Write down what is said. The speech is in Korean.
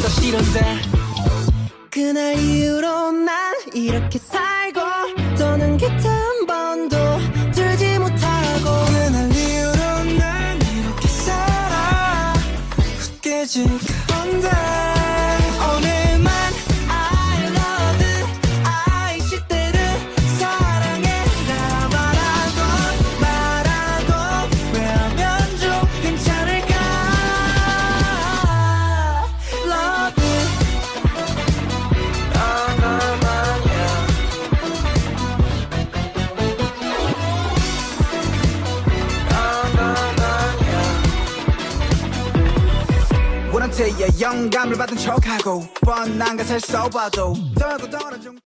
더 싫은데. 그날 이후로 난 이렇게 살고 더는 기타 한 번도 들지 못하고. 그날 이후로 난 이렇게 살아. 깨질 건데 원한테야 영감을 받은 척하고 뻔한 것을 써봐도 떨고 떨어져